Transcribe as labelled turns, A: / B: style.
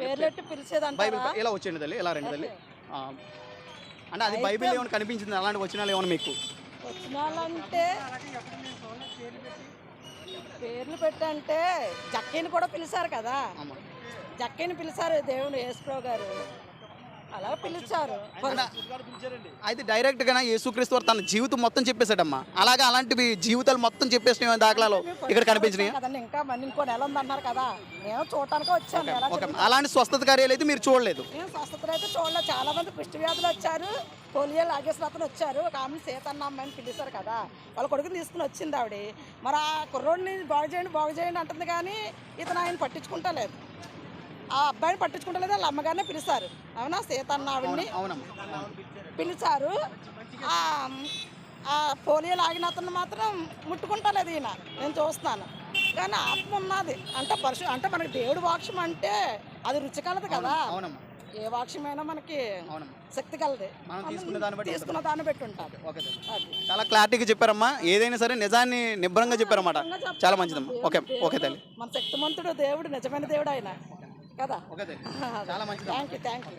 A: పేర్లెట్టి పిలిచేదంటారా?
B: Bible ఇలా వచ్చేయండి తల్లి ఇలా రండి తల్లి. ఆ, అంటే అది బైబిల్ ఏమైనా కనిపించింది? అలాంటి వచ్చినాలు ఏమైనా మీకు?
A: వచ్చిన వాళ్ళంటే పేర్లు పెట్టంటే జక్కీని కూడా పిలిచారు కదా.
B: అమ్మ.
A: జక్కీని పిలిచారు దేవుని యేసుప్రభు గారు పిలిచారు.
B: అయితే డైరెక్ట్గా యేసుక్రీస్తు వారు తన జీవితం మొత్తం చెప్పేశాడమ్మా. అలాగా అలాంటివి జీవితాలు మొత్తం చెప్పేసిన దాఖలాలు ఇక్కడ కనిపించినాయి?
A: ఇంకా ఇంకో నెల ఉందన్నారు కదా. మేము చూడటానికి వచ్చాము ఎలా
B: ఓకే. అలాంటి స్వస్థత కార్యాలు అయితే మీరు చూడలేదు.
A: మేము స్వస్థతలు అయితే చూడలేదు. చాలా మంది కుష్టి వ్యాధులు వచ్చారు. పోలియో లాగేసిన అతను వచ్చారు. ఒక ఆమె సీతన్న అమ్మాయిని పిలిచారు కదా. వాళ్ళ కొడుకుని తీసుకుని వచ్చింది ఆవిడ. మరి ఆ కుర్రోడిని బాగు చేయండి బాగు చేయండి అంటుంది కానీ ఇతను ఆయన పట్టించుకుంటలేదు. ఆ అబ్బాయిని పట్టించుకుంటలేదు వాళ్ళ అమ్మగారినే పిలిచారు. అవునా సీతన్న ఆవిడ్ని? పిలిచారు. ఆ పోలియో లాగిన అతను మాత్రం ముట్టుకుంటలేదు ఈయన. నేను చూస్తున్నాను. కానీ ఆత్మ ఉన్నది. అంటే పరశు అంటే మనకి దేవుడు వాక్యం అంటే అది రుచి కలదు కదా. ఏ వాక్యమైనా మనకి శక్తి కలది.
B: మనం తీసుకున్న దాన్ని బట్టి.
A: అది.
B: చాలా క్లారిటీగా చెప్పారమ్మా. ఏదైనా సరే నిజాన్ని నిబ్బరంగా చెప్పారన్నమాట. చాలా మంచిదమ్మా. ఓకే ఓకే తల్లి
A: మన శక్తిమంతుడు దేవుడు నిజమైన దేవుడు ఆయన. కదా?
B: చాలా మంచిది.
A: Thank you thank you